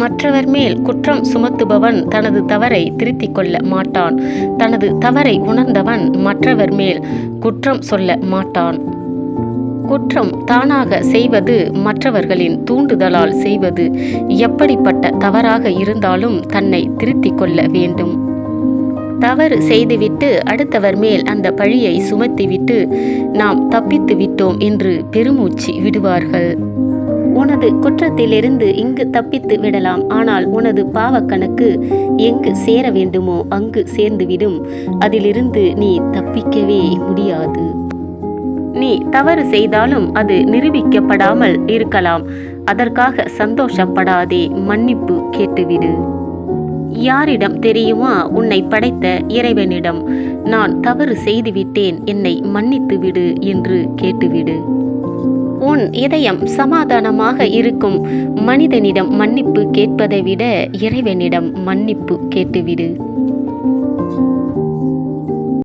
மற்றவர் மேல் குற்றம் சுமத்துபவன் தனது தவறை திருத்திக் கொள்ள மாட்டான். தனது தவறை உணர்ந்தவன் மற்றவர் மேல் குற்றம் சொல்ல மாட்டான். குற்றம் தானாக செய்வது மற்றவர்களின் தூண்டுதலால் செய்வது. எப்படிப்பட்ட தவறாக இருந்தாலும் தன்னை திருத்திக் கொள்ள வேண்டும். தவறு செய்துவிட்டு அடுத்தவர் மேல் அந்த பழியை சுமத்திவிட்டு நாம் தப்பித்து விட்டோம் என்று பெருமூச்சு விடுவார்கள். உனது குற்றத்திலிருந்து இங்கு தப்பித்து விடலாம். ஆனால் உனது பாவக்கணக்கு எங்கு சேர வேண்டுமோ அங்கு சேர்ந்துவிடும். அதிலிருந்து நீ தப்பிக்கவே முடியாது. நீ தவறு செய்தாலும் அது நிரூபிக்கப்படாமல் இருக்கலாம். அதற்காக சந்தோஷப்படாதே மன்னிப்பு கேட்டுவிடு. யாரிடம் தெரியுமா உன்னை படைத்த இறைவனிடம்? நான் தவறு செய்துவிட்டேன் என்னை மன்னித்து விடு என்று கேட்டுவிடு. உன் இதயம் சமாதானமாக இருக்கும். மனிதனிடம் மன்னிப்பு கேட்பதை விட இறைவனிடம் மன்னிப்பு கேட்டுவிடு.